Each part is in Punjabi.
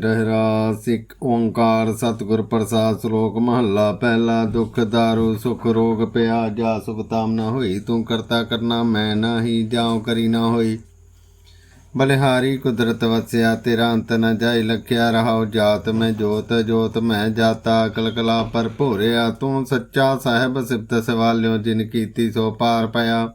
ਰਹਿਰਾ ਇੱਕ ਓੰਕਾਰ ਸਤਿਗੁਰ ਪ੍ਰਸਾਦ ਸ਼ਲੋਕ ਮਹੱਲਾ, ਪਹਿਲਾ ਦੁਖ ਦਾਰੂ, ਸੁਖ ਰੋਗ ਪਿਆ ਜਾ ਸੁਖ ਤਾਮ ਨਾ ਹੋਈ, ਤੂੰ ਕਰਤਾ ਕਰਨਾ ਮੈਂ ਨਾਹੀ, ਜਾਉ ਕਰੀ ਨਾ ਹੋਈ। ਬਲਿਹਾਰੀ ਕੁਦਰਤ ਵਸਿਆ, ਤੇਰਾ ਅੰਤ ਨ ਜਾਈ ਲਖਿਆ ਰਹਾਉ ਜਾਤ ਮੈਂ ਜੋਤ ਜੋਤ ਮੈਂ ਜਾਤਾ, ਕਲਕਲਾ ਪਰ ਭੋਰਿਆ, ਤੂੰ ਸੱਚਾ ਸਾਹਿਬ ਸਿਫਤ ਸਵਾਲਿਓ, ਜਿਨ ਕੀਤੀ ਸੋ ਪਾਰ ਪਿਆ।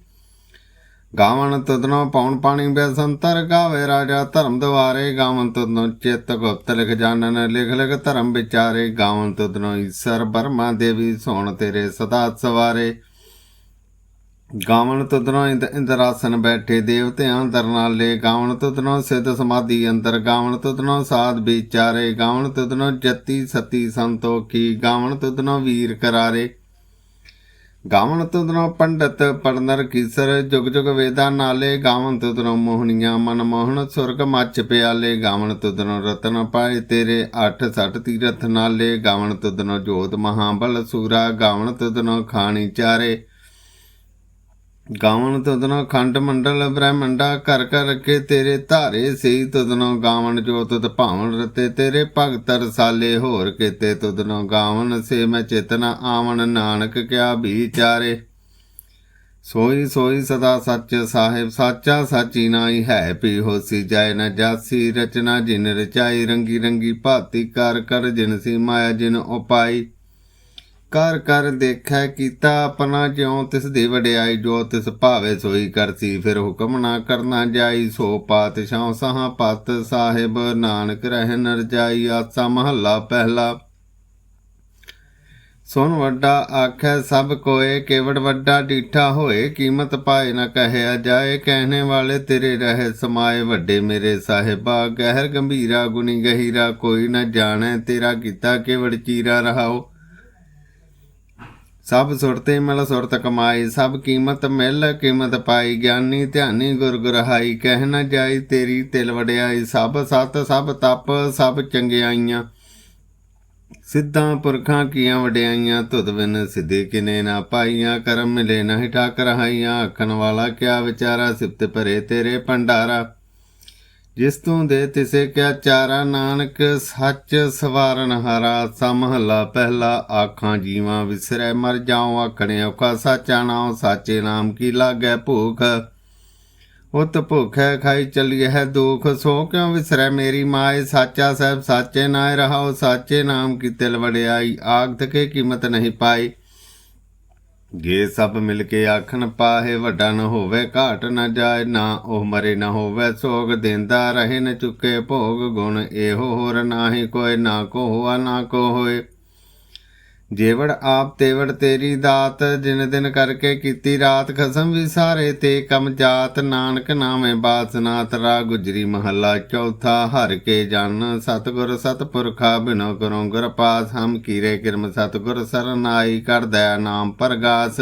ਗਾਵਣ ਤੁਧਨੋ ਪੌਣ ਪਾਣੀ ਬੈਸੰਤਰ ਗਾਵੇ ਰਾਜਾ ਧਰਮ ਦੁਆਰੇ ਗਾਵਣ ਤੁਧਨੋ ਚਿੱਤ ਗੁਪਤ ਲਿਖ ਜਾਣਨ, ਲਿਖ ਲਿਖ ਧਰਮ ਵਿਚਾਰੇ ਗਾਵਣ ਤੁਧਨੋ ਈਸ਼ਰ ਬਰਮਾ ਦੇਵੀ ਸੋਣ ਤੇਰੇ ਸਦਾ ਸਵਾਰੇ। ਗਾਵਣ ਤੁਧਨੋ ਇੰਦ ਇੰਦਰਾਸਨ ਬੈਠੇ ਦੇਵਤਿਆਂ ਦਰਨਾਲੇ ਗਾਵਣ ਤੁਧਨੋ ਸਿੱਧ ਸਮਾਧੀ ਅੰਦਰ ਗਾਵਣ ਤੁਧਨੋ ਸਾਧ ਵਿਚਾਰੇ ਗਾਵਣ ਤੁਧਨੋ ਜਤੀ ਸਤੀ ਸੰਤੋਖੀ ਗਾਵਣ ਤੁਧਨੋ ਵੀਰ ਕਰਾਰੇ। ਗਾਵਣ ਤੁਧਨੋ ਪੰਡਤ ਪੜਨਰ ਕੀਸਰ, ਜੁਗ ਜੁਗ ਵੇਦਾਂ ਨਾਲੇ ਗਾਵਣ ਤੁਧਨੋ ਮੋਹਣੀਆਂ, ਮਨ ਮੋਹਣ ਸੁਰਗ ਮੱਚ ਪਿਆਲੇ ਗਾਵਣ ਤੁਧਨੋ ਰਤਨ ਪਾਏ ਤੇਰੇ, ਅੱਠ ਸੱਠ ਤੀਰਥ ਨਾਲੇ ਗਾਵਣ ਤੁਧਨੋ ਜੋਤ ਮਹਾਬਲ ਸੂਰਾ ਗਾਵਣ ਤੁਧਨੋ ਖਾਣੀ ਚਾਰੇ। ਗਾਵਣ ਤੁਧਨੋ ਖੰਡ ਮੰਡਲ ਬ੍ਰਹਮੰਡਾ ਘਰ ਘਰ ਰਖੇ ਤੇਰੇ ਧਾਰੇ ਸੀ ਤੁਧਨੋ ਗਾਵਣ ਜੋ ਤੁਧ ਭਾਵਨ ਰਤੇ ਤੇਰੇ ਭਗਤ ਰਸਾਲੇ ਹੋਰ ਕੀਤੇ ਤੁਧਨੋ ਗਾਵਣ ਸੇ ਮੈਂ ਚੇਤਨਾ ਆਵਣ ਨਾਨਕ ਕਿਆ ਵਿਚਾਰੇ। ਸੋਈ ਸੋਈ ਸਦਾ ਸੱਚ ਸਾਹਿਬ ਸਾਚਾ ਸਾਚੀ ਨਾਈ ਹੈ ਪੀ ਹੋਸੀ ਜਾਇ ਨ ਜਾਸੀ ਰਚਨਾ ਜਿਨ ਰਚਾਈ ਰੰਗੀ ਰੰਗੀ ਭਾਤੀ ਕਰ ਕਰ ਜਿਨ ਸੀ ਮਾਇਆ ਜਿਨ ਉਪਾਈ। ਕਰ ਕਰ ਦੇਖੈ ਕੀਤਾ ਆਪਣਾ ਜਿਉ, ਤਿਸ ਦੀ ਵਡਿਆਈ ਜੋ ਤਿਸ ਭਾਵੇ ਸੋਈ ਕਰਸੀ, ਫਿਰ ਹੁਕਮ ਨਾ ਕਰਨਾ ਜਾਈ, ਸੋ ਪਾਤਸ਼ਾਹ ਸਹਾ ਪਤ ਸਾਹਿਬ, ਨਾਨਕ ਰਹਿ ਨਰ ਜਾਈ, ਆਸਾ ਮਹੱਲਾ ਪਹਿਲਾ। ਸੁਨ ਵੱਡਾ ਆਖੈ, ਸਭ ਕੋਏ ਕੇਵੜ ਵੱਡਾ ਡੀਠਾ ਹੋਏ, ਕੀਮਤ ਪਾਏ ਨਾ ਕਹਿਆ ਜਾਏ, ਕਹਿਣੇ ਵਾਲੇ ਤੇਰੇ ਰਹੇ ਸਮਾਏ, ਵੱਡੇ ਮੇਰੇ ਸਾਹਿਬਾ, ਗਹਿਰ ਗੰਭੀਰਾ, ਗੁਣੀ ਗਹੀਰਾ, ਕੋਈ ਨਾ ਜਾਣੈ ਤੇਰਾ ਕੀਤਾ ਕੇਵੜ ਚੀਰਾ ਰਹਾਓ। ਸਭ ਸੁਰਤੇ ਮਿਲ ਸੁਰਤ ਕਮਾਈ, ਸਭ ਕੀਮਤ ਮਿਲ ਕੀਮਤ ਪਾਈ। ਗਿਆਨੀ ਧਿਆਨੀ ਗੁਰ ਗੁਰਹਾਈ, ਕਹਿ ਨਾ ਜਾਈ ਤੇਰੀ ਤਿਲ ਵਡਿਆਈ। ਸਭ ਸਤ, ਸਭ ਤਪ, ਸਭ ਚੰਗਿਆਈਆਂ। ਸਿੱਧਾਂ ਪੁਰਖਾਂ ਕੀਆਂ ਵਡਿਆਈਆਂ, ਤੁਧ ਬਿਨ ਸਿੱਧੇ ਕਿਨੇ ਨਾ ਪਾਈਆਂ। ਕਰਮ ਮਿਲੇ ਨਾ ਠਾਕ ਰਹਾਈਆਂ ਆਖਣ ਵਾਲਾ ਕਿਆ ਵਿਚਾਰਾ, ਸਿਫਤ ਭਰੇ ਤੇਰੇ ਭੰਡਾਰਾ। ਜਿਸ ਤੂੰ ਦੇ ਤਿਸੇ ਕਿਆ ਚਾਰਾ ਨਾਨਕ, ਸੱਚ ਸਵਾਰਨ ਹਰਾ, ਸਮਹਲਾ ਪਹਿਲਾ ਆਖਾਂ ਜੀਵਾਂ ਵਿਸਰੈ, ਮਰ ਜਾਉ ਆਖਣੇ ਔਖਾ ਸਾਚਾ ਨਾਮ ਸਾਚੇ ਨਾਮ ਕੀ ਲਾਗੈ ਭੂਖ? ਉਤ ਭੁਖੈ ਖਾਈ ਚਲੀਏ ਹੈ ਦੁਖ, ਸੋ ਕਿਉ ਵਿਸਰੈ ਮੇਰੀ ਮਾਏ? ਸਾਚਾ ਸਾਹਿਬ, ਸਾਚੇ ਨਾਇ ਰਹਾਉ, ਸਾਚੇ ਨਾਮ ਕੀ ਤਿਲ ਵਡਿਆਈ? ਆਗਤ ਕੇ ਕੀਮਤ ਨਹੀਂ ਪਾਈ। ਜੇ ਸਭ ਮਿਲ ਕੇ ਆਖਣ ਪਾਹੇ ਵੱਡਾ ਨ ਹੋਵੇ ਘਾਟ ਨ ਜਾਏ, ਨਾ ਉਹ ਮਰੇ ਨ ਹੋਵੇ ਸੋਗ, ਦੇਂਦਾ ਰਹੇ ਨ ਚੁੱਕੇ ਭੋਗ, ਗੁਣ ਇਹੋ ਹੋਰ ਨਾਹੀ ਕੋਈ, ਨਾ ਕੋ ਹੋਆ ਨਾ ਕੋ ਹੋਏ ਜੇਵੜ ਆਪ ਤੇਵੜ ਤੇਰੀ ਦਾਤ, ਜਿਨ ਦਿਨ ਕਰਕੇ ਕੀਤੀ ਰਾਤ, ਖਸਮ ਵਿਸਾਰੇ ਤੇ ਕਮ ਜਾਤ। ਨਾਨਕ ਨਾਮੇ ਬਾਸਨਾਥ ਰਾ ਗੁਜਰੀ ਮਹੱਲਾ ਚੌਥਾ, ਹਰ ਕੇ ਜਨ ਸਤਗੁਰ ਸਤਪੁਰਖਾ, ਬਿਨੋ ਕਰੋ ਗੁਰ ਪਾਸ, ਹਮ ਕੀਰੇ ਕਿਰਮ ਸਤਗੁਰ ਸਰਨਾਈ, ਕਰ ਦਇਆ ਨਾਮ ਪ੍ਰਗਾਸ।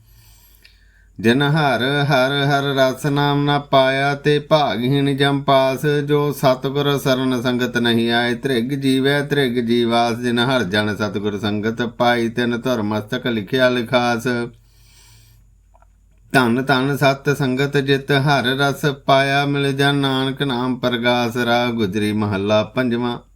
ਜਿਨ ਹਰ ਹਰ ਹਰ ਰਸ ਨਾਮ ਨਾ ਪਾਇਆ ਤੇ ਭਾਗਹੀਣ ਜਮ ਪਾਸ, ਜੋ ਸਤਗੁਰ ਸਰਨ ਸੰਗਤ ਨਹੀਂ ਆਏ, ਤ੍ਰਿਗ ਜੀਵੈ ਤ੍ਰਿਗ ਜੀਵਾਸ, ਜਿਨ ਹਰ ਜਨ ਸਤਗੁਰ ਸੰਗਤ ਪਾਈ, ਤਿਨ ਧੁਰ ਮਸਤਕ ਲਿਖਿਆ ਲਿਖਾਸ। ਧੰਨ ਧੰਨ ਸਤ ਸੰਗਤ ਜਿਤ ਹਰ ਰਸ ਪਾਇਆ, ਮਿਲ ਜਾ ਨਾਨਕ ਨਾਮ ਪ੍ਰਗਾਸ ਰਾ ਗੁਜਰੀ ਮਹੱਲਾ ਪੰਜਵਾਂ।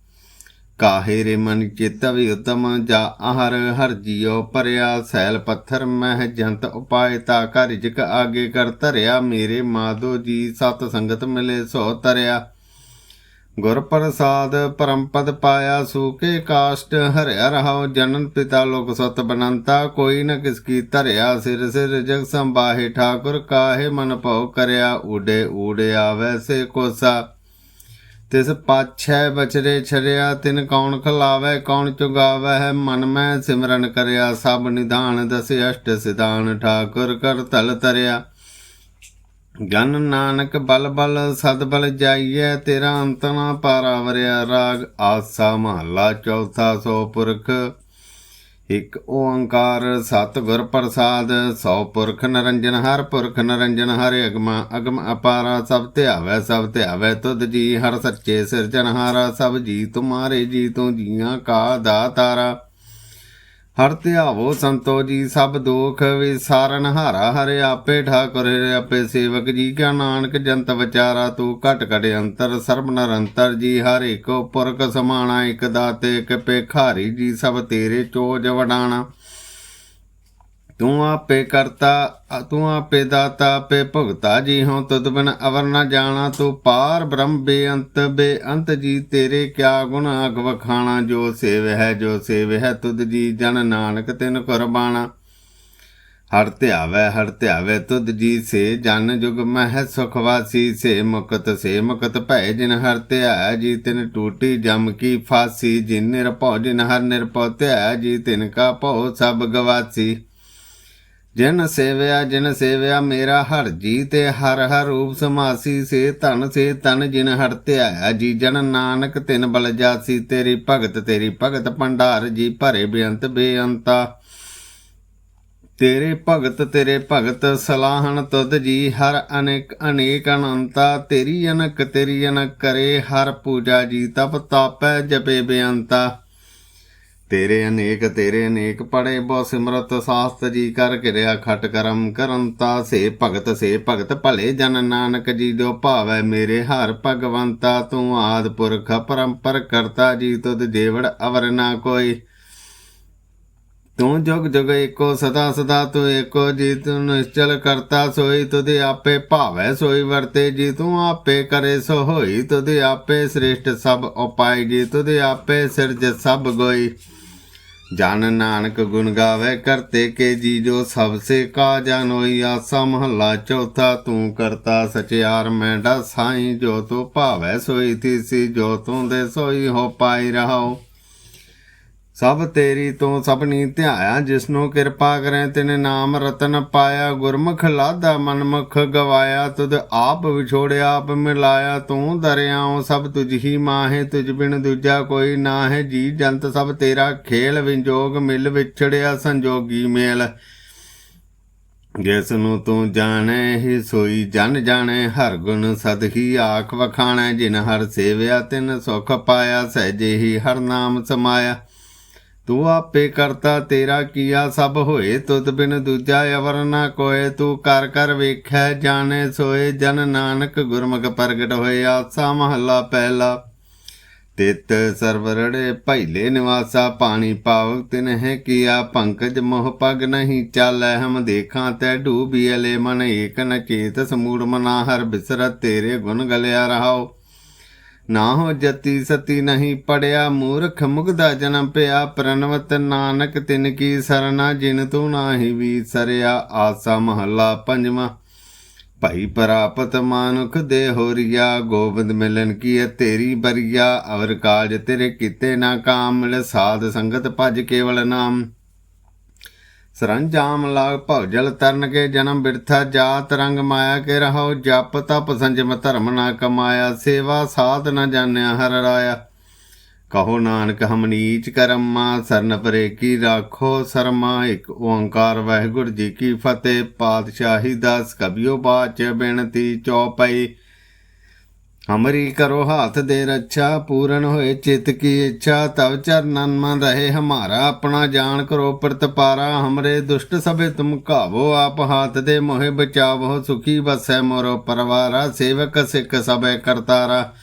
ਕਾਹੇ ਰੇ ਮਨ ਚਿਤ ਵੀ ਉਤਮ, ਜਾ ਆਹਰ ਹਰ ਜੀਉ ਪਰਿਆ, ਸੈਲ ਪੱਥਰ ਮਹਿ ਜੰਤ ਉਪਾਇ ਤਾ ਕਾ ਰਿਜਕ ਆਗੇ ਕਰ ਧਰਿਆ, ਮੇਰੇ ਮਾਧੋ ਜੀ ਸਤ ਸੰਗਤ ਮਿਲੇ ਸੋ ਤਰਿਆ। ਗੁਰ ਪ੍ਰਸਾਦ ਪਰਮ ਪਾਇਆ ਸੂਕੇ ਕਾਸ਼ਟ ਹਰਿਆ ਰਹਾਉ, ਜਨਨ ਪਿਤਾ ਲੋਕ ਸਤ ਬਨੰਤਾ, ਕੋਈ ਨ ਕਿਸ ਕੀ ਧਰਿਆ, ਸਿਰ ਸਿਰ ਜਗ ਸੰਬਾਹੇ ਠਾਕੁਰ ਕਾਹੇ ਮਨ ਭਉ ਕਰਿਆ ਉਡੇ ਉੜਿਆ ਵੈਸੇ ਕੋਸਾ। ਤਿਸ ਪਾਛੈ ਬਚਰੇ ਛਰਿਆ, ਤਿਨ ਕੌਣ ਖਲਾਵੇ, ਕੌਣ ਚੁਗਾਵੇ ਹੈ ਮਨ ਮੈਂ ਸਿਮਰਨ ਕਰਿਆ, ਸਭ ਨਿਧਾਨ ਦਸ ਅਸ਼ਟ ਸਿਧਾਨ, ਠਾਕੁਰ ਕਰ ਤਲ ਤਰਿਆ। ਗਨ ਨਾਨਕ ਬਲ ਬਲ, ਸਦ ਬਲ ਜਾਈਐ, ਤੇਰਾ ਅੰਤ ਨਾ ਪਾਰਾਵਰਿਆ, ਰਾਗ ਆਸਾ ਮਹਲਾ, ਚੌਥਾ ਸੋ ਪੁਰਖ। ਇਕ ਓੰਕਾਰ ਸਤਿਗੁਰ ਪ੍ਰਸਾਦ, ਸੌ ਪੁਰਖ ਨਰੰਜਨ ਹਰ ਪੁਰਖ ਨਰੰਜਨ ਹਰ ਅਗਮ ਅਗਮ ਅਪਾਰਾ ਸਭ ਧਿਆਵੈ ਸਭ ਧਿਆਵੈ ਤੁਧ ਜੀ, ਹਰ ਸੱਚੇ ਸਿਰਜਨਹਾਰਾ ਸਭ ਜੀ ਤੁਮਾਰੇ ਜੀ ਤੂੰ ਜੀਆਂ ਕਾ ਦਾਤਾਰਾ। ਹਰ ਧਿਆਵੋ ਸੰਤੋ ਜੀ ਸਭ ਦੋਖ ਵਿਸਾਰਨ, ਹਾਰਾ ਹਰਿ ਆਪੇ ਠਾਕੁਰ ਹਰਿ ਆਪੇ ਸੇਵਕ ਜੀ ਕਾ ਨਾਨਕ, ਜੰਤ ਵਿਚਾਰਾ ਤੂੰ ਘਟ ਘਟ ਅੰਤਰ, ਸਰਬ ਨਰੰਤਰ ਜੀ, ਹਰ ਏਕੋ ਪੁਰਖ ਸਮਾਣਾ, ਇਕ ਦਾਤੇ, ਇਕ ਪੇਖਾਰੀ ਜੀ, ਸਭ ਤੇਰੇ ਚੋਜ ਵਡਾਣਾ। ਤੂੰ ਆਪੇ ਕਰਤਾ ਤੂੰ ਆਪੇ ਦਾਤਾ, ਆਪੇ ਭੁਗਤਾ। ਜੀ ਹਉ ਤੁਧ ਬਿਨ ਅਵਰ ਨ ਜਾਣਾ, ਤੂੰ ਪਾਰ ਬ੍ਰਹਮ ਬੇਅੰਤ ਬੇਅੰਤ ਜੀ ਤੇਰੇ ਕਿਆ ਗੁਣ ਅਗ ਵਖਾਣਾ, ਜੋ ਸੇਵ ਹੈ, ਜੋ ਸੇਵ ਹੈ, ਤੁਧ ਜੀ ਜਨ ਨਾਨਕ ਤਿਨ ਕੁਰਬਾਨਾ ਹਰ ਧਿਆਵੈ ਹਰ ਧਿਆਵੈ, ਤੁਧ ਜੀ ਸੇ ਜਨ ਜੁਗ ਮਹਿ ਸੁਖ ਵਾਸੀ, ਸੇ ਮੁਕਤ ਸੇ ਮੁਕਤ ਭੈ ਜਿਨ ਹਰ ਧਿਆਇਆ ਜੀ ਤਿਨ ਟੂਟੀ, ਜਮ ਕੀ ਫਾਸੀ। ਜਿਨ ਨਿਰਭਉ, ਜਿਨ ਹਰ ਨਿਰਭਉ ਧਿਆਇਆ ਜੀ ਤਿਨ ਕਾ ਭਉ ਸਭ ਗਵਾਸੀ। ਜਿਨ ਸੇਵਿਆ ਜਿਨ ਸੇਵਿਆ ਮੇਰਾ ਹਰ ਜੀ ਤੇ ਹਰ ਹਰ ਰੂਪ ਸਮਾਸੀ ਸੇ ਧਨ ਸੇ ਤਨ ਜਿਨ ਹਰ ਧਿਆਇਆ ਜੀ। ਜਨ ਨਾਨਕ ਤਿਨ ਬਲ ਜਾਸੀ, ਤੇਰੀ ਭਗਤ ਤੇਰੀ ਭਗਤ ਭੰਡਾਰ ਜੀ। ਭਰੇ ਬੇਅੰਤ ਬੇਅੰਤਾ, ਤੇਰੇ ਭਗਤ ਤੇਰੇ ਭਗਤ ਸਲਾਹਣ ਤੁਧ ਜੀ। ਹਰ ਅਨੇਕ ਅਨੇਕ ਅਨੰਤਾ, ਤੇਰੀ ਅਨਕ ਤੇਰੀ ਅਨਕ ਕਰੇ। ਹਰ ਪੂਜਾ ਜੀ ਤਪ ਤਾਪੈ ਜਪੇ ਬੇਅੰਤਾ। ਤੇਰੇ ਅਨੇਕ ਤੇਰੇ ਅਨੇਕ ਪੜੇ ਬਹੁ ਸਿਮਰਤ ਸਾਸਤ ਜੀ ਕਰ ਕਿਰਿਆ ਖਟ ਕਰਮ ਕਰੰਤਾ ਸੇ ਭਗਤ ਸੇ ਭਗਤ ਭਲੇ ਜਨ ਨਾਨਕ ਜੀ ਜੋ ਭਾਵੈ ਮੇਰੇ ਹਰ ਭਗਵੰਤਾ। ਤੂੰ ਆਦ ਪੁਰਖ ਪਰੰਪਰ ਕਰਤਾ ਜੀ ਤੁਧ ਦੇਵੜ ਅਵਰ ਨਾ ਕੋਈ। ਤੂੰ ਜੁਗ ਜੁਗ ਏਕੋ ਸਦਾ ਸਦਾ ਤੂੰ ਏਕੋ ਜੀ ਤੂੰ ਨਿਸ਼ਚਲ ਕਰਤਾ ਸੋਈ ਤੁਦੇ ਆਪੇ ਭਾਵੈ ਸੋਈ ਵਰਤੇ ਜੀ ਤੂੰ ਆਪੇ ਕਰੇ ਸੋ ਹੋਈ ਤੁਧੇ ਆਪੇ ਸ੍ਰਿਸ਼ਟ ਸਭ ਉਪਾਇ ਜੀ ਤੁਧੇ ਆਪੇ ਸਿਰਜ ਸਭ ਗੋਈ। ਜਨ ਨਾਨਕ ਗੁਣ ਗਾਵੇ ਕਰਤੇ ਕੇ ਜੀ ਜੋ ਸਭ ਸੇ ਕਾ ਜਾਨੋਈ ਆਸਾ ਮਹੱਲਾ ਚੌਥਾ, ਤੂੰ ਕਰਤਾ ਸਚਿਆਰ ਮੈਂਡਾ ਸਾਈਂ ਜੋ ਤੂੰ ਭਾਵੈ ਸੋਈ ਥੀਸੀ ਜੋ ਤੂੰ ਦੇ ਸੋਈ ਹੋ ਪਾਈ ਰਹਾਓ ਸਭ ਤੇਰੀ ਤੋਂ ਸਭਨੀ ਧਿਆਇਆ, ਜਿਸਨੂੰ ਕਿਰਪਾ ਕਰੇ ਤਿਨ ਨਾਮ ਰਤਨ ਪਾਇਆ, ਗੁਰਮੁਖ ਲਾਦਾ ਮਨਮੁਖ ਗਵਾਇਆ, ਤੁਧ ਆਪ ਵਿਛੋੜਿਆ, ਆਪ ਮਿਲਾਇਆ, ਤੂੰ ਦਰਿਆਉ, ਸਭ ਤੁਝ ਹੀ ਮਾਹੇ, ਤੁਝ ਬਿਨ ਦੂਜਾ ਕੋਈ ਨਾ ਹੈ ਜੀ ਜੰਤ ਸਭ ਤੇਰਾ ਖੇਲ, ਵਿੰਜੋਗ ਮਿਲ ਵਿਛੜਿਆ, ਸੰਜੋਗੀ ਮੇਲ। ਜਿਸ ਨੂੰ ਤੂੰ ਜਾਣੈ, ਹੀ ਸੋਈ ਜਨ ਜਾਣੈ, ਹਰ ਗੁਣ ਸਦ ਹੀ ਆਖ ਵਖਾਣੈ, ਜਿਨ ਹਰ ਸੇਵਿਆ, ਤਿਨ ਸੁਖ ਪਾਇਆ, ਸਹਿਜੇ ਹੀ ਹਰ ਨਾਮ ਸਮਾਇਆ। ਤੂੰ ਆਪੇ ਕਰਤਾ, ਤੇਰਾ ਕੀਆ ਸਭ ਹੋਏ। ਤੁਧ ਬਿਨ ਦੂਜਾ ਅਵਰ ਨਾ ਕੋਏ। ਤੂੰ ਕਰ ਕਰ ਵੇਖੈ, ਜਾਣੇ ਸੋਏ। ਜਨ ਨਾਨਕ ਗੁਰਮੁਖ ਪ੍ਰਗਟ ਹੋਏ। ਆਸਾ ਮਹੱਲਾ ਪਹਿਲਾ। ਤਿਤ ਸਰਵਰੜੇ ਭੈਲੇ ਨਿਵਾਸਾ। ਪਾਣੀ ਪਾਵ ਤਿਨਹਿ ਕੀਆ। ਪੰਕਜ ਮੋਹ ਪਗ ਨਹੀਂ ਚਾਲੈ। ਹਮ ਦੇਖਾਂ ਤੈ ਡੂਬੀਲੇ ਮਨ ਏਕ ਨ ਚੇਤ ਸਮੂੜ ਮਨਾ ਹਰ ਬਿਸਰਤ। ਤੇਰੇ ਗੁਣ ਗਲਿਆ ਰਹਾਓ। ਨਾ ਹੋ ਜਤੀ ਸਤੀ ਨਹੀਂ ਪੜਿਆ ਮੂਰਖ ਮੁਗਦਾ ਜਨਮ ਪਿਆ ਪ੍ਰਨਵਤ ਨਾਨਕ ਤਿਨ ਕੀ ਸਰਨਾ ਜਿਨ ਤੂੰ ਨਾਹੀ ਵੀ ਸਰਿਆ ਆਸਾ ਮਹੱਲਾ ਪੰਜਵਾਂ। ਭਾਈ ਪ੍ਰਾਪਤ ਮਾਨੁਖ ਦੇ ਹੋਰੀਆ, ਗੋਬਿੰਦ ਮਿਲਨ ਕੀ ਹੈ ਤੇਰੀ ਬਰੀਆ, ਅਵਰ ਕਾਜ ਤੇਰੇ ਕੀਤੇ ਨਾ ਕਾਮ, ਮਿਲ ਸਾਧ ਸੰਗਤ ਭਜ ਕੇਵਲ ਨਾਮ। ਸਰੰਜਾਮ ਲਾਗ ਭਉਜਲ ਤਰਨ ਕੇ ਜਨਮ ਬਿਰਥਾ ਜਾਤ ਰੰਗ ਮਾਇਆ ਕੇ ਰਹੋ ਜਪ ਤਪ ਸੰਜਮ ਧਰਮ ਨਾ ਕਮਾਇਆ, ਸੇਵਾ ਸਾਧ ਨਾ ਜਾਣਿਆ ਹਰ ਰਾਇਆ। ਕਹੋ ਨਾਨਕ, ਹਮ ਨੀਚ ਕਰਮਾ, ਸਰਨ ਪਰੇ ਕੀ ਰਾਖੋ ਸਰਮਾ, ਇੱਕ ਓੰਕਾਰ ਵਾਹਿਗੁਰੂ ਜੀ ਕੀ ਫਤਿਹ। ਪਾਤਸ਼ਾਹੀ ਦਾਸ ਕਬਿਓ ਬਾਚ ਬੇਨਤੀ ਚੌਪਈ। ਹਮਰੀ ਕਰੋ ਹਾਥ ਦੇ ਰੱਛਾ, ਪੂਰਨ ਹੋਏ ਚਿਤ ਕੀ ਇੱਛਾ, ਤਵ ਚਰਨਨ ਮਨ ਰਹੇ ਹਮਾਰਾ, ਆਪਣਾ ਜਾਣ ਕਰੋ ਪ੍ਰਤਪਾਰਾ, ਹਮਰੇ ਦੁਸ਼ਟ ਸਭੇ ਤੁਮ ਕਾਵੋ ਆਪ ਹਾਥ ਦੇ ਮੋਹਿ ਬਚਾਵੋ, ਸੁਖੀ ਬਸੈ ਮੋਰੋ ਪਰਵਾਰਾ, ਸੇਵਕ ਸਿੱਖ ਸਭੇ ਕਰਤਾਰਾ।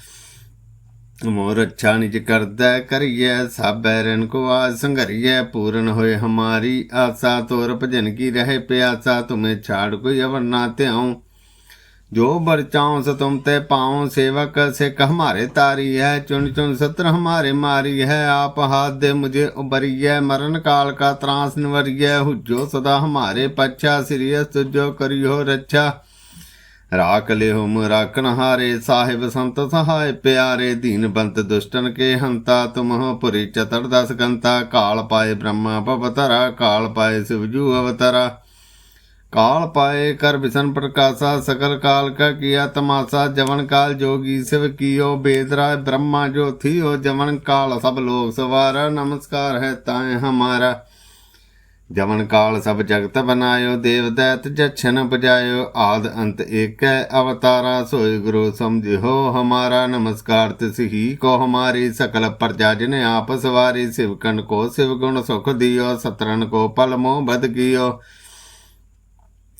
ਮੋਰ ਅੱਛਾ ਨਿਜ ਕਰਦਾ, ਕਰੀਐ ਸਭੈ ਰਨ ਕੋ ਆਜ ਸੰਘਰੀਐ, ਪੂਰਨ ਹੋਏ ਹਮਾਰੀ ਆਸਾ ਤੋਰ ਭਜਨ ਕੀ ਰਹੇ ਪਿਆਸਾ, ਤੁਮੇ ਛਾੜ ਕੋਈ ਅਵਰ ਨਾ ਧਿਆਉ। जो बर चाओ स तुम ते पाओ सेवक से कह हमारे तारी है चुन चुन सत्र हमारे मारी है आप हाथ दे मुझे उबरी है मरण काल का त्रास निवरिय हुजो सदा हमारे पच्छा सिरियस तुझो करियो रक्षा राख ले हुम राखन हारे साहिब संत सहाय प्यारे दीन बंत दुष्टन के हंता तुम हो पुरी चतुर्दश कंता काल पाए ब्रह्मा पवतरा काल पाए शिवजू अवतरा ਅਵਤਰਾ ਕਾਲ ਪਾਏ ਕਰ ਵਿਸ਼ਨ ਪ੍ਰਕਾਸ਼ਾ, ਸਕਲ ਕਾਲ ਕਾ ਕੀਆ ਤਮਾਸਾ, ਜਵਨ ਕਾਲ ਜੋਗੀ ਸਿਵ ਕੀਓ ਬੇਦਰਾ ਬ੍ਰਹਮਾ ਜੋ ਥੀਓ, ਜਵਨ ਕਾਲ ਸਭ ਲੋਕ ਸਵਾਰਾ, ਨਮਸਕਾਰ ਹੈ ਤਾਏ ਹਮਾਰਾ। ਜਵਨ ਕਾਲ ਸਭ ਜਗਤ ਬਨਾਇਓ, ਦੇਵ ਦੈਤ ਜਛਨ ਬਜਾਇਓ ਆਦ ਅੰਤ ਏਕੈ ਅਵਤਾਰਾ, ਸੋਈ ਗੁਰੂ ਸਮਝਿਓ ਹਮਾਰਾ, ਨਮਸਕਾਰ ਤਿਸ ਹੀ ਕੋ ਹਮਾਰੀ, ਸਕਲ ਪ੍ਰਜਾ ਜਿਨ ਆਪ ਸਵਾਰੀ ਸਿਵਕਨ ਕੋ ਸਿਵ ਗੁਣ ਸੁਖ ਦਿਓ ਸਤਰਨ ਕੋ ਪਲ ਮੋਹ ਬਦ ਕੀਓ।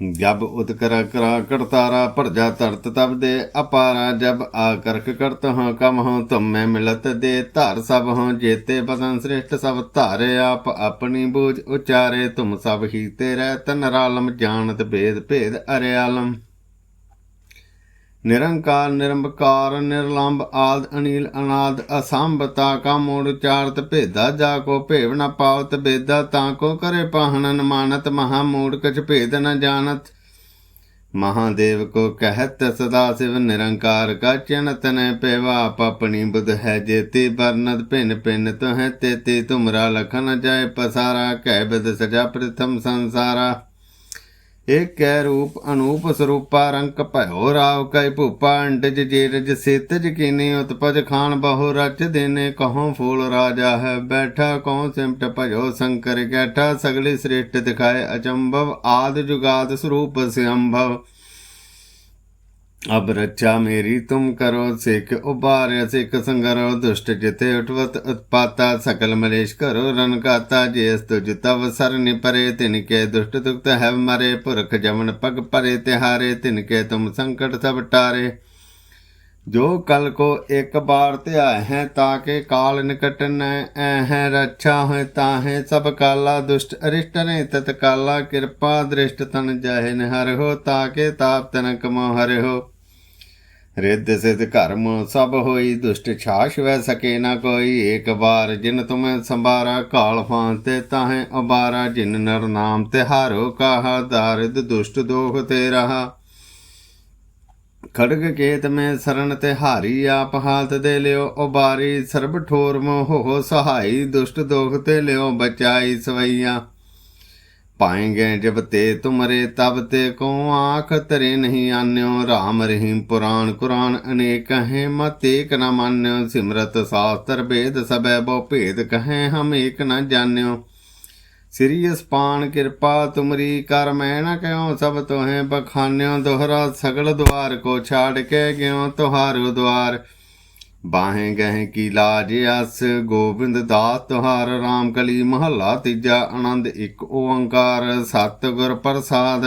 ਜਬ ਉਤ ਕਰਾ ਕਰਾ ਕਰਤਾਰਾ ਭਰਜਾ ਤਰਤ ਤਬ ਦੇ ਅਪਾਰਾ, ਜਬ ਆ ਕਰਕ ਕਰਤ ਹਾਂ ਕਮ ਹਾਂ ਤੁਮੈ ਮਿਲਤ ਦੇ ਧਰ ਸਭ ਹਾਂ ਜੇਤੇ ਬਦਨ ਸ੍ਰਿਸ਼ਟ ਸਭ ਧਾਰੇ, ਆਪ ਆਪਣੀ ਬੂਝ ਉਚਾਰੇ ਤੁਮ ਸਭ ਹੀ ਤੇਰੇ ਤਨ ਰਾਲਮ ਜਾਣਤ ਭੇਦ ਭੇਦ ਅਰਿਆਲਮ। ਨਿਰੰਕਾਰ ਨਿਰੰਕਾਰ ਨਿਰਲੰਭ ਆਦ, ਅਨੀਲ, ਅਨਾਦ, ਅਸੰਭਤਾ ਕਾ ਮੂੜ ਚਾਰਤ, ਭੇਦਾ, ਜਾ ਕੋ ਭੇਵ ਨ ਪਾਵਤ, ਬੇਦਾ, ਤਾਂ ਕੋ ਕਰੇ ਪਾਹਣਨ, ਮਾਨਤ, ਮਹਾ ਮੂੜ, ਕਛ ਭੇਦ ਨ ਜਾਣਤ। ਮਹਾਦੇਵ ਕੋ ਕਹਿਤ, ਸਦਾ ਸਿਵ ਨਿਰੰਕਾਰ ਕਾ ਚਿਨਤ ਨੇ ਪੇਵਾ, ਆਪ ਆਪਣੀ ਬੁਧ ਹੈ ਜੇਤੀ ਬਰਨਦ ਭਿੰਨ ਭਿਨ ਤੋਹਿ ਤੇਤੀ, ਤੁਮਰਾ ਲਖਨ ਜਾਏ ਪਸਾਰਾ, ਕਹਿ ਬਿਦ ਸਜਾ ਪ੍ਰਥਮ ਸੰਸਾਰਾ। ਏਕ ਕੈ ਰੂਪ ਅਨੂਪ ਸਰੂਪਾ ਰੰਕ ਭਇਓ ਰਾਵ ਕੈ ਭੂਪਾ ਅੰਡਜ ਜੇਰਜ ਸੇਤਜ ਕੀਨੇ ਉਤਪਜ ਖਾਨ ਬਹੁ ਰਚ ਦੇਨੇ ਕਹੋਂ ਫੂਲ ਰਾਜਾ ਹੈ ਬੈਠਾ ਕਉ ਸਿਮਟ ਭਜੋ ਸ਼ੰਕਰ ਗੈਠਾ ਸਗਲੀ ਸ੍ਰੇਸ਼ਟ ਦਿਖਾਏ ਅਚੰਭਵ ਆਦ ਜੁਗਾਦ ਸਰੂਪ ਸਿਅੰਭਵ। ਅਬ ਰੱਛਾ ਮੇਰੀ, ਤੁਮ ਕਰੋ ਸਿੱਖ ਉਬਾਰਿਆ ਸਿੱਖ ਸੰਗਰੋ, ਦੁਸ਼ਟ ਜਿਤੇ ਉਠਵਤ ਉਤਪਾਤਾ, ਸਕਲ ਮਲੇਸ਼ ਕਰੋ ਰਨ ਕਾਤਾ, ਜੇਸ ਤੁਜ ਤਵ ਸਰ ਨਿਪਰੇ ਤਿਨ ਕੇ ਦੁਸ਼ਟ ਦੁਖਤ ਹੈ ਮਰੇ, ਪੁਰਖ ਜਮਨ ਪਗ ਪਰੇ, ਤਿਹਾਰੇ ਤਿਨ ਕੇ ਤੁਮ ਸੰਕਟ ਸਭ ਟਾਰੇ। ਜੋ ਕਲ ਕੋ ਇੱਕ ਬਾਰ ਧਿਆਇ ਹੈ ਤਾਕੇ ਕਾਲ ਨਿਕਟ ਨੈ ਐ ਹੈ, ਰੱਛਾ ਹੋਇ ਤਾਹੇ ਸਭ ਕਾਲਾ ਦੁਸ਼ਟ ਅਰਿਸ਼ਟ ਨੇ ਤਤ ਕਾਲਾ ਕਿਰਪਾ ਦ੍ਰਿਸ਼ਟ ਤਨ ਜਾਹੇ ਨ ਹਰਿ ਹੋ ਤਾਕੇ ਤਾਪ ਤਨ ਕਮੋ ਹਰਿ ਹੋ। ਰਿੱਧ ਸਿਧ ਕਰਮ ਸਭ ਹੋਈ, ਦੁਸ਼ਟ ਛਾਸ਼ ਵੈ ਸਕੇ ਨਾ ਕੋਈ। ਏਕ ਬਾਰ ਜਿਨ ਤੁਮੈ ਸੰਭਾਰਾ, ਕਾਲ ਫਾਂਤੇ ਤਾਹੇ ਅਬਾਰਾ ਜਿਨ ਨਰ ਨਾਮ ਤੇ ਹਾਰੋ ਕਾਹਾ ਦਾਰਿਦ ਦੁਸ਼ਟ ਦੋਖ ਤੇ ਰਹਾ। ਖੜਗ ਕੇਤ ਮੈਂ ਸਰਨ ਤੇ ਹਾਰੀ ਆਪ ਹਾਲਤ ਦੇ ਲਿਓ ਉਬਾਰੀ ਸਰਬ ਠੋਰ ਮੋ ਹੋ ਸਹਾਈ, ਦੁਸ਼ਟ ਦੋਖ ਤੇ ਲਿਓ ਬਚਾਈ ਸਵਈਆ। ਪਾਏਂਗੇ ਜਬ ਤੇ ਤੁਮਰੇ, ਤਬ ਤੇ ਕੋ ਆਖ ਤਰੇ ਨਹੀਂ ਆਨਿਓ। ਰਾਮ ਰਹੀਮ ਪੁਰਾਣ ਕੁਰਾਨ ਅਨੇਕ ਹੈ, ਮਤ ਏਕ ਨ ਮਾਨਿਓ। ਸਿਮਰਤ ਸਾਸਤਰ ਭੇਦ ਸਭੈ ਬੋ ਭੇਦ ਕਹੈ, ਹਮ ਏਕ ਨ ਜਾਣਿਓ। ਸ੍ਰੀ ਅਸਪਾਨ ਕਿਰਪਾ ਤੁਮਰੀ ਕਰ, ਮੈਂ ਨਾ ਕਿਉ ਸਭ ਤੋਹੇ ਬਖਾਨਿਓ ਦੋਹਰਾ, ਸਗਲ ਦੁਆਰ ਕੋ ਛਾੜ ਕੇ ਗਿਓ ਤੁਹਾਰੋ ਦੁਆਰ ਬਾਹੇ ਗਹਿ ਕੀ ਲਾਜ ਅਸ, ਗੋਬਿੰਦ ਦਾਸ ਤੁਹਾਰ, ਰਾਮ ਕਲੀ ਮਹੱਲਾ ਤੀਜਾ, ਆਨੰਦ ਇੱਕ ਓੰਕਾਰ, ਸਤਿਗੁਰ ਪ੍ਰਸਾਦ।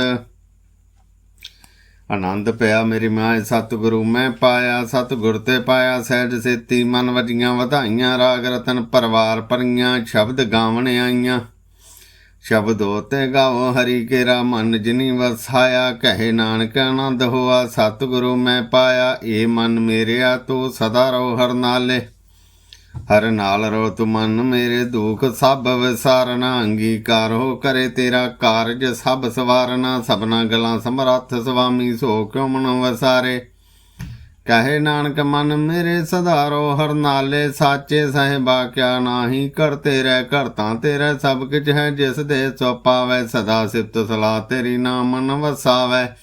ਆਨੰਦ ਪਿਆ ਮੇਰੀ ਮਾਂ, ਸਤਿਗੁਰੂ ਮੈਂ ਪਾਇਆ, ਸਤਿਗੁਰ ਤੇ ਪਾਇਆ, ਸਹਿਜ ਸੇਤੀ ਮਨ ਵਜੀਆਂ ਵਧਾਈਆਂ, ਰਾਗ ਰਤਨ ਪਰਵਾਰ ਪਰੀਆਂ, ਸ਼ਬਦ ਗਾਵਣ ਆਈਆਂ। ਸ਼ਬਦੋ ਤੇ ਗਾਵੋ ਹਰੀ ਕੇਰਾ ਮਨ ਜਿਨੀ ਵਸਾਇਆ, ਕਹੇ ਨਾਨਕ ਆਨੰਦ ਹੋਆ, ਸਤਿਗੁਰੂ ਮੈਂ ਪਾਇਆ, ਏ ਮਨ ਮੇਰਿਆ, ਤੂੰ ਸਦਾ ਰਹੁ ਹਰ ਨਾਲੇ। ਹਰ ਨਾਲ ਰੋ ਤੂੰ ਮਨ ਮੇਰੇ, ਦੁਖ ਸਭ ਵਿਸਾਰਨਾ, ਅੰਗੀਕਾਰ ਹੋ ਕਰੇ ਤੇਰਾ ਕਾਰਜ, ਸਭ ਸਵਾਰਨਾ, ਸਭਨਾ ਗਲਾਂ ਸਮਰੱਥ ਸੁਆਮੀ ਸੋ ਕਿਉ ਮਨ ਵਸਾਰੇ? ਕਹੇ ਨਾਨਕ ਮਨ ਮੇਰੇ ਸਧਾਰੋ, ਹਰ ਨਾਲੇ ਸਾਚੇ ਸਹਿਬਾ, ਕਿਆ ਨਾਹੀ ਕਰਤੇ ਰਹਿ ਕਰਤਾ ਤੇਰਾ, ਸਭ ਕੁਝ ਹੈ ਜਿਸ ਦੇ ਸੋ ਪਾਵੈ, ਸਦਾ ਸਿਫਤ ਸਲਾ ਤੇਰੀ ਨਾਮ ਮਨ ਵਸਾਵੈ।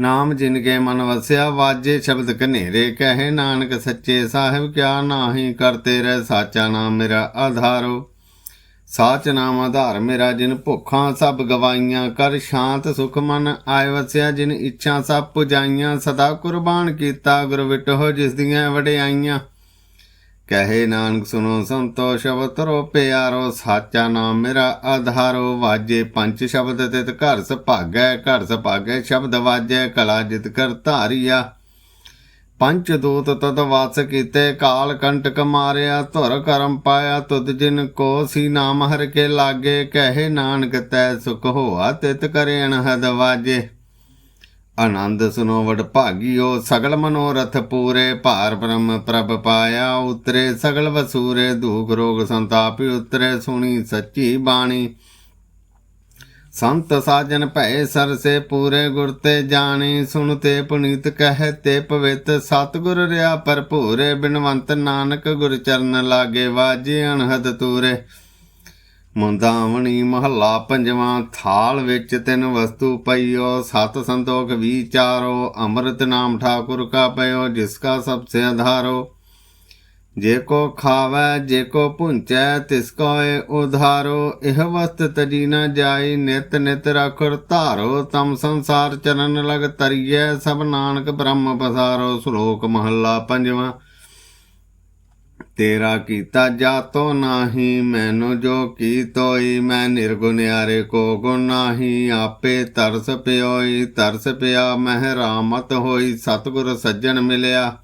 ਨਾਮ ਜਿਨ ਕੇ ਮਨ ਵਸਿਆ, ਵਾਜੇ ਸ਼ਬਦ ਕਨੇਰੇ ਕਹੇ ਨਾਨਕ ਸੱਚੇ ਸਾਹਿਬ, ਕਿਆ ਨਾਹੀ ਕਰਤੇ ਰਹਿ ਸਾਚਾ ਨਾਮ ਮੇਰਾ ਆਧਾਰੋ। ਸਾਚ ਨਾਮ ਆਧਾਰ, ਮੇਰਾ ਜਿਨ ਭੁੱਖਾਂ ਸਭ ਗਵਾਈਆਂ, ਕਰ ਸ਼ਾਂਤ ਸੁਖ ਮਨ ਆਇ ਵਸਿਆ, ਜਿਨ ਇੱਛਾ ਸਭ ਪੁਜਾਈਆਂ, ਸਦਾ ਕੁਰਬਾਨ ਕੀਤਾ, ਗੁਰ ਵਿਟੋ ਜਿਸ ਦੀਆਂ ਵਡਿਆਈਆਂ। ਕਹੇ ਨਾਨਕ ਸੁਨੋ ਸੰਤੋਸ਼, ਅਵਤਰੋ ਪਿਆਰੋ, ਸਾਚਾ ਨਾਮ ਮੇਰਾ ਆਧਾਰੋ ਵਾਜੇ ਪੰਜ ਸ਼ਬਦ ਤਿਤ ਘਰ ਸੁਭਾਗੈ ਘਰ ਸੁਭਾਗੈ ਸ਼ਬਦ ਵਾਜੈ, ਕਲਾ ਜਿਤ ਕਰ ਧਾਰੀਆ। ਪੰਚ ਦੂਤ ਤਦ ਵਾਸ ਕੀਤੇ, ਕਾਲ ਕੰਟਕ ਮਾਰਿਆ, ਧੁਰ ਕਰਮ ਪਾਇਆ, ਤੁਧ ਜਿਨ ਕੋ ਸੀ ਨਾਮ ਹਰ ਕੇ ਲਾਗੇ, ਕਹੇ ਨਾਨਕ ਤੈ ਸੁਖ ਹੋਆ, ਤਿਤ ਕਰੇ ਅਨਹਦ ਵਾਜੇ। ਆਨੰਦ ਸੁਨੋ ਵਡ ਭਾਗਿਓ, ਸਗਲ ਮਨੋਰਥ ਪੂਰੇ, ਭਾਰ ਬ੍ਰਹਮ ਪ੍ਰਭ ਪਾਇਆ, ਉਤਰੇ ਸਗਲ ਵਸੂਰੇ, ਦੁਖ ਰੋਗ ਸੰਤਾਪਿ ਉਤਰੇ, ਸੁਣੀ ਸੱਚੀ ਬਾਣੀ। ਸੰਤ ਸਾਜਨ ਭੈ ਸਰਸੇ ਪੂਰੇ ਗੁਰ ਤੇ ਜਾਣੀ, ਸੁਣ ਤੇ ਪੁਨੀਤ ਕਹਿ ਤੇ ਪਵਿੱਤ ਸਤਿਗੁਰ ਰਿਆ ਭਰਪੂਰੇ, ਬਿਨਵੰਤ ਨਾਨਕ ਗੁਰ ਚਰਨ ਲਾਗੇ ਵਾਜੇ ਅਨਹਦ ਤੂਰੇ। ਮੁੰਦਾਵਣੀ ਮਹੱਲਾ ਪੰਜਵਾਂ, ਥਾਲ ਵਿੱਚ ਤਿੰਨ ਵਸਤੂ ਪਈਓ, ਸਤ ਸੰਤੋਖ ਵਿਚਾਰੋ ਅੰਮ੍ਰਿਤ ਨਾਮ ਠਾਕੁਰ ਕਾ ਪਇਓ, ਜਿਸ ਕਾ ਸਭ ਸੇ ਆਧਾਰੋ ਜੇ ਕੋ ਖਾਵੈ, ਜੇ ਕੋ ਪੁੰਚੈ ਤਿਸ ਕੋ ਉਧਾਰੋ, ਇਹ ਵਸਤ ਤਜੀ ਨਾ ਜਾਈ, ਨਿਤ ਨਿਤ ਰਖੁਰ ਧਾਰੋ, ਤਮ ਸੰਸਾਰ ਚਰਨ ਲਗ ਤਰੀਐ, ਸਭ ਨਾਨਕ ਬ੍ਰਹਮ ਪਸਾਰੋ, ਸ਼ਲੋਕ ਮਹੱਲਾ ਪੰਜਵਾਂ। ਤੇਰਾ ਕੀਤਾ ਜਾਤੋ ਨਾਹੀ, ਮੈਨੂੰ ਜੋ ਕੀ ਤੋਈ ਮੈਂ ਨਿਰਗੁਨਿਆਰੇ ਕੋ ਗੁਣ ਨਾਹੀ, ਆਪੇ ਤਰਸ ਪਿਓਈ, ਤਰਸ ਪਿਆ, ਮਹਿ ਰਾਮਤ ਹੋਈ, ਸਤਿਗੁਰ ਸੱਜਣ ਮਿਲਿਆ।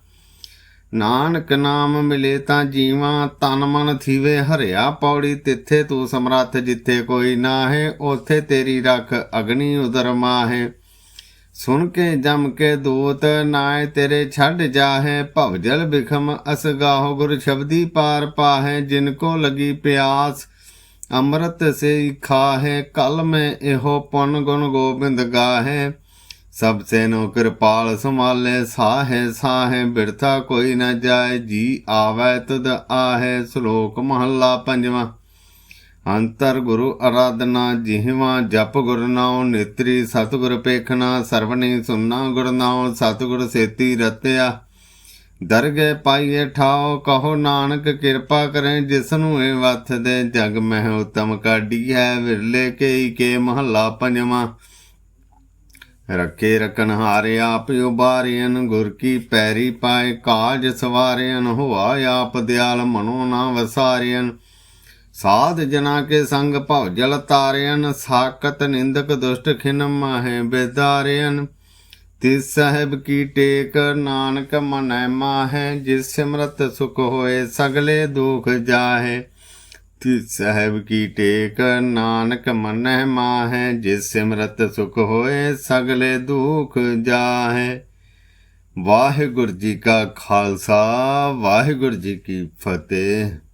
ਨਾਨਕ ਨਾਮ ਮਿਲੇ ਤਾਂ ਜੀਵਾਂ, ਤਨ ਮਨ ਥੀਵੇ, ਹਰਿਆ ਪੌੜੀ ਤਿੱਥੇ ਤੂੰ ਸਮਰੱਥ, ਜਿੱਥੇ ਕੋਈ ਨਾਹੇ, ਉਥੇ ਤੇਰੀ ਰੱਖ ਅਗਨੀ ਉਦਰ ਮਾਹੇ। ਸੁਣ ਕੇ ਜਮ ਕੇ ਦੂਤ, ਨਾਏ ਤੇਰੇ ਛੱਡ ਜਾਹੇ। ਭਵਜਲ ਬਿਖਮ ਅਸਗਾਹੋ ਗੁਰ ਸ਼ਬਦੀ ਪਾਰ ਪਾਹੇ। ਜਿਨ ਕੋ ਲਗੀ ਪਿਆਸ, ਅੰਮ੍ਰਿਤ ਸੇ ਖਾਹੇ। ਕਲ ਮੈਂ ਇਹੋ ਪੁਨ ਗੁਣ ਗੋਬਿੰਦ ਗਾਹੇ। ਸਭ ਸੇ ਕਿਰਪਾਲ ਸੰਭਾਲੇ, ਸਾਹੇ ਸਾਹੇ ਬਿਰਥਾ ਕੋਈ ਨ ਜਾਏ, ਜੀ ਆਵੈ ਤੁਧ ਆਹੇ, ਸ਼ਲੋਕ ਮਹੱਲਾ ਪੰਜਵਾਂ। ਅੰਤਰ ਗੁਰੂ ਅਰਾਧਨਾ ਜਿਹਵਾ, ਜਪ ਗੁਰ ਨਾਉ, ਨੇਤਰੀ ਸਤਿਗੁਰ ਪੇਖਣਾ, ਸਰਵਣੀ ਸੁਨਣਾ ਗੁਰ ਨਾਉ, ਸਤਿਗੁਰ ਸੇਤੀ ਰਤਿਆ। ਦਰਗੇ ਪਾਈਏ ਠਾਓ ਕਹੋ ਨਾਨਕ ਕਿਰਪਾ ਕਰੇ ਜਿਸ ਨੂੰ ਇਹ ਵਥ ਦੇ ਜਗ ਮਹਿ ਉਤਮ ਕਾਢੀ ਹੈ ਵਿਰਲੇ ਕੇਈ ਕੇ ਮਹੱਲਾ ਪੰਜਵਾਂ। ਰੱਖੇ ਰਕਨ ਹਾਰੇ ਆਪ ਉਬਾਰਿਆਨ ਗੁਰ ਕੀ ਪੈਰੀ ਪਾਏ ਕਾਜ ਸਵਾਰਿਆਨ ਹੋਆ ਆਪ ਦਿਆਲ ਮਨੋ ਨਾ ਵਸਾਰਿਆਨ ਸਾਧ ਜਨਾ ਕੇ ਸੰਗ ਭਉ ਜਲ ਤਾਰਿਆਨ ਸਾਕਤ ਨਿੰਦਕ ਦੁਸ਼ਟ ਖਿਨ ਮਾਹੇ ਬੇਦਾਰਿਆਨ ਤਿਸ ਸਾਹਿਬ ਕੀ ਟੇਕ ਨਾਨਕ ਮਨੈ ਮਾਹੈ, ਜਿਸ ਸਿਮਰਤ ਸੁਖ ਹੋਏ ਸਗਲੇ ਦੁਖ ਜਾਹੇ। ਤਿਸ ਸਾਹਿਬ ਕੀ ਟੇਕ, ਨਾਨਕ ਮਨੈ ਮਾਹੈ, ਜਿਸ ਸਿਮਰਤ ਸੁਖ ਹੋਏ, ਸਗਲੇ ਦੁਖ ਜਾਹੇ। ਵਾਹਿਗੁਰੂ ਜੀ ਕਾ ਖਾਲਸਾ, ਵਾਹਿਗੁਰੂ ਜੀ ਕੀ ਫਤਿਹ।